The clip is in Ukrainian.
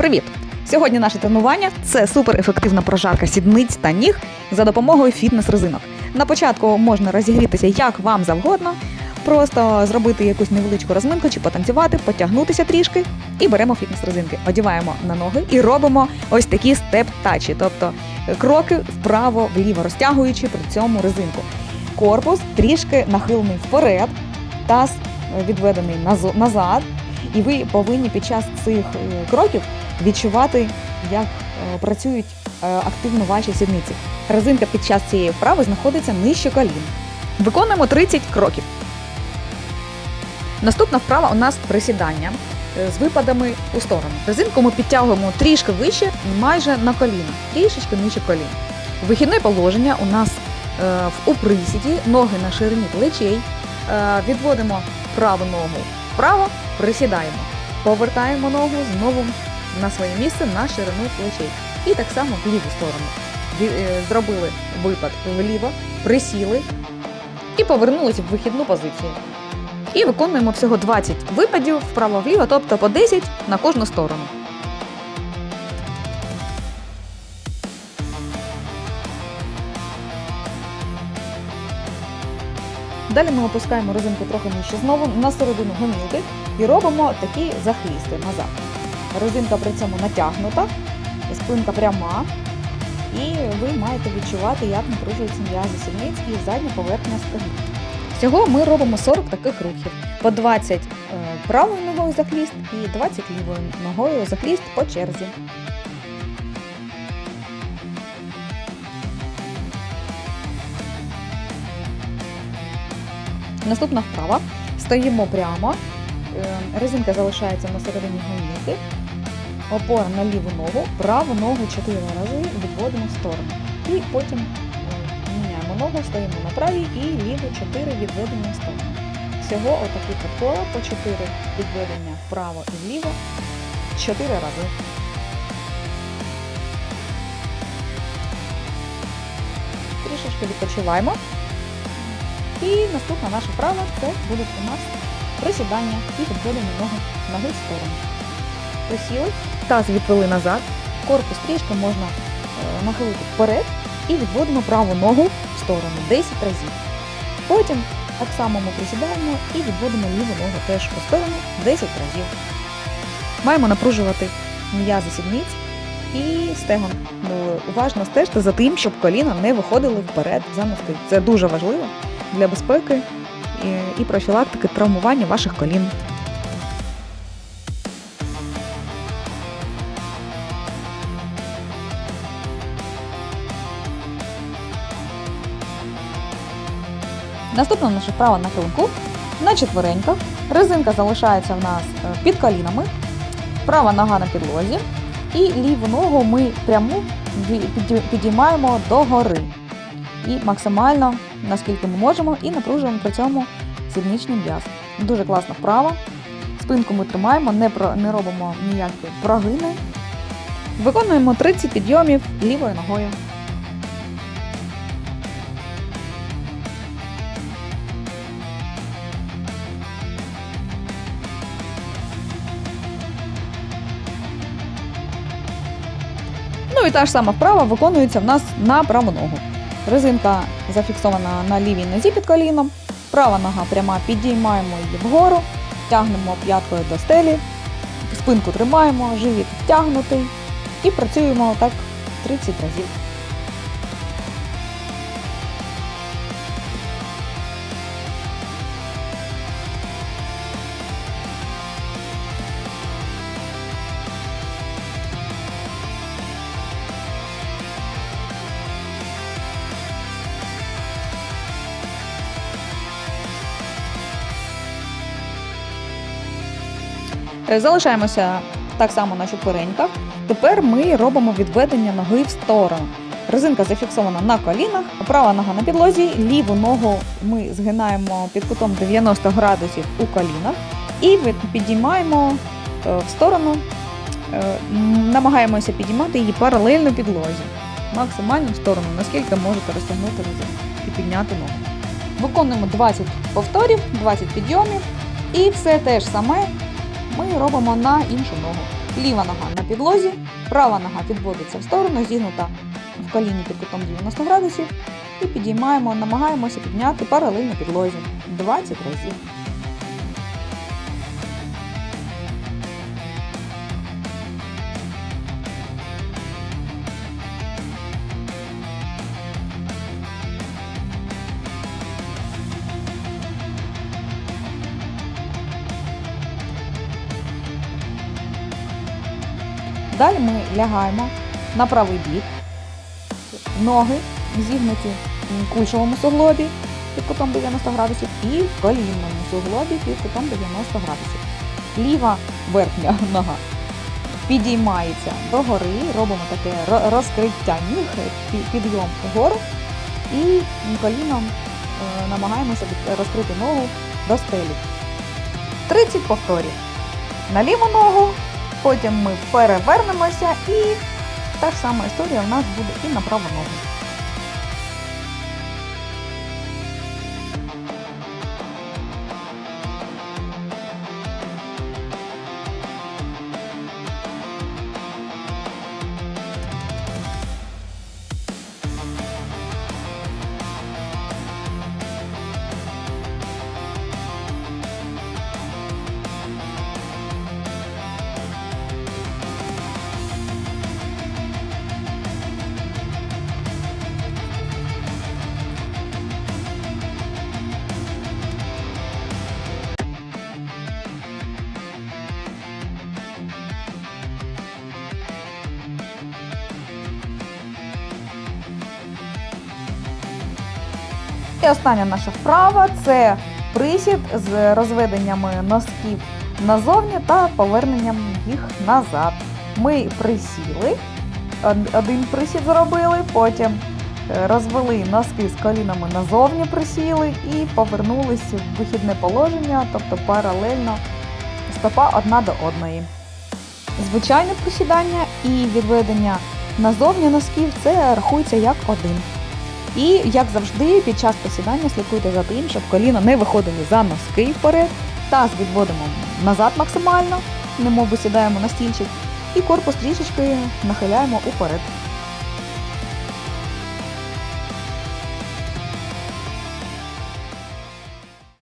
Привіт! Сьогодні наше тренування це суперефективна прожарка сідниць та ніг за допомогою фітнес-резинок. На початку можна розігрітися як вам завгодно, просто зробити якусь невеличку розминку чи потанцювати, потягнутися трішки і беремо фітнес-резинки, одіваємо на ноги і робимо ось такі степ-тачі, тобто кроки вправо-вліво, розтягуючи при цьому резинку. Корпус трішки нахилений вперед, таз відведений назад, і ви повинні під час цих е, кроків відчувати, як е, працюють е, активно ваші сідниці. Резинка під час цієї вправи знаходиться нижче колін. Виконуємо 30 кроків. Наступна вправа у нас присідання з випадами у сторону. Резинку ми підтягуємо трішки вище, майже на коліна, трішечки нижче колін. Вихідне положення у нас в- присіді, ноги на ширині плечей. Відводимо праву ногу вправо, присідаємо. Повертаємо ногу знову на своє місце на ширину плечей. І так само в ліву сторону. Е, Зробили випад вліво, присіли і повернулися в вихідну позицію. І виконуємо всього 20 випадів вправо-вліво, тобто по 10 на кожну сторону. Далі ми опускаємо резинку трохи нижче знову на середину гомілки і робимо такі захлісти назад. Резинка при цьому натягнута, спинка пряма, і ви маєте відчувати, як напружуються м'язи сідниць і задня поверхня спини. Всього ми робимо 40 таких рухів. По 20 е, правою ногою захліст і 20 лівою ногою захліст по черзі. Наступна вправа. Стоїмо прямо, е, резинка залишається на середині гомілки, опора на ліву ногу, праву ногу 4 рази відводимо в сторону. І потім е, міняємо ногу, стоїмо на правій і ліву 4 відведення в сторону. Всього отакі кола по 4 відведення вправо і вліво 4 рази. Трішечки відпочиваємо. І наступна наша вправа це буде у нас присідання і підведення ноги ноги в сторону. Присіли, таз відвели назад, корпус трішки можна е, нахилити вперед і відводимо праву ногу в сторону 10 разів. Потім так само ми присідаємо і відводимо ліву ногу теж по сторону 10 разів. Маємо напружувати м'язи сідниць і стегон. Уважно стежте за тим, щоб коліна не виходили вперед за носки. Це дуже важливо для безпеки і, профілактики травмування ваших колін. Наступна наша вправа на килимку на четвереньках. Резинка залишається в нас е, під колінами, права нога на підлозі, і ліву ногу ми пряму підіймаємо догори. І максимально, наскільки ми можемо, і напружуємо при цьому сідничний м'яз. Дуже класна вправа. Спинку ми тримаємо, не, про, не робимо ніякі прогини. Виконуємо 30 підйомів лівою ногою. Ну і та ж сама вправа виконується в нас на праву ногу. Резинка зафіксована на лівій нозі під коліном, права нога пряма, підіймаємо її вгору, тягнемо п'яткою до стелі, спинку тримаємо, живіт втягнутий. І працюємо так 30 разів. Залишаємося так само на четвереньках. Тепер ми робимо відведення ноги в сторону. Резинка зафіксована на колінах, права нога на підлозі, ліву ногу ми згинаємо під кутом 90 градусів у колінах і підіймаємо е, в сторону, е, намагаємося підіймати її паралельно підлозі, максимально в сторону, наскільки можете розтягнути резинку і підняти ногу. Виконуємо 20 повторів, 20 підйомів і все те ж саме ми робимо на іншу ногу. Ліва нога на підлозі, права нога підводиться в сторону, зігнута в коліні під кутом 90 градусів. І підіймаємо, намагаємося підняти паралельно підлозі 20 разів. Далі ми лягаємо на правий бік, ноги зігнуті в кульшовому суглобі під кутом 90 градусів і в колінному суглобі під кутом 90 градусів. Ліва верхня нога підіймається догори, робимо таке розкриття ніг, підйом вгору і коліном е, намагаємося розкрити ногу до стелі. 30 повторів. На ліву ногу, потім ми перевернемося і та ж сама історія у нас буде і на праву ногу. І остання наша вправа це присід з розведеннями носків назовні та поверненням їх назад. Ми присіли, один присід зробили, потім е, розвели носки з колінами назовні присіли і повернулись в вихідне положення, тобто паралельно стопа одна до одної. Звичайне присідання і відведення назовні носків це рахується як один. І, як завжди, під час посідання слідкуйте за тим, щоб коліна не виходили за носки вперед, таз відводимо назад максимально, немов сідаємо на стільчик, і корпус трішечки нахиляємо уперед.